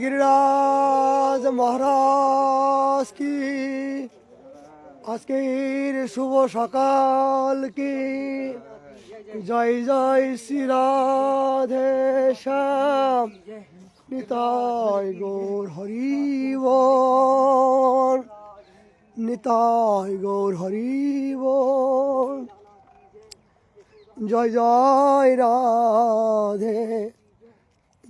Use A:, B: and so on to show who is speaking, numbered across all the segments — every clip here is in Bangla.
A: গিরিরাজ মহারাজ কি? আজকের শুভ সকাল কি? জয় জয় শ্রী রাধে শ্যাম। নিতাই গৌর হরিব নিতাই গৌর হরিব জয় জয় রাধে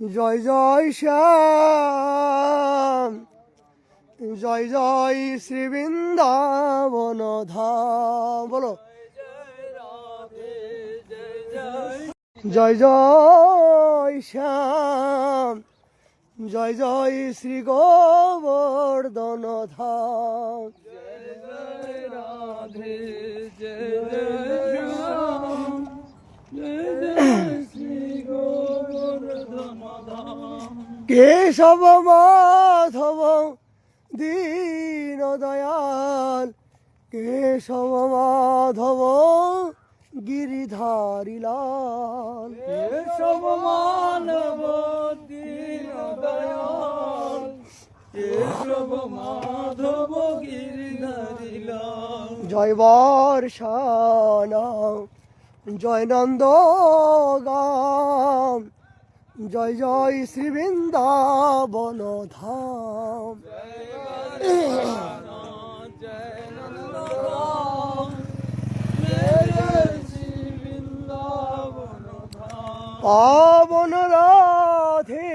A: জয় জয় শ্যাম। জয় জয় শ্রী বৃন্দাবন ধাম। বলো। জয় জয় শ্যাম। জয় জয় শ্রী গোবর্ধন ধাম। কেশব মাধব দীন দয়াল কেশব মাধব গিরিধারী লাল
B: কেশব মানব দীন দয়াল কেশব মাধব গিরিধারী লাল
A: জয় বর্ষানা জয় নন্দ গাম। জয় জয় শ্রী বৃন্দাবন ধাম পাবন রাধে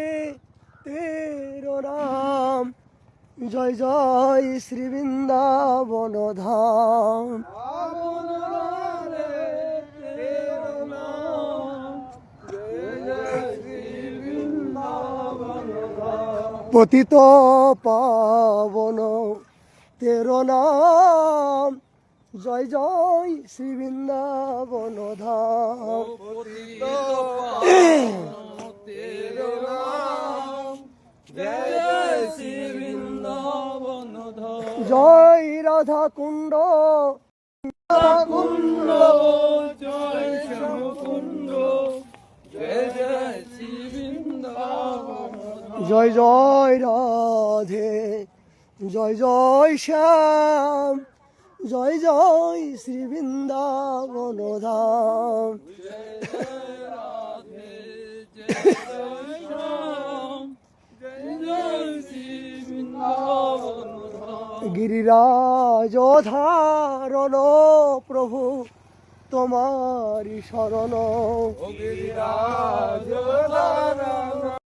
A: তের নাম জয় জয় শ্রী বৃন্দাবন ধাম পতিত পাবন। তের নাম। জয় জয় শ্রী বৃন্দাবন ধাম।
B: জয়
A: রাধা কুণ্ড।
B: কুণ্ড। জয় জয় জয়
A: জয় রাধে, জয় জয় শ্যাম, জয় জয় শ্রী বৃন্দাবন ধাম। গিরিরাজ ধারণ প্রভু তোমারি শরণ।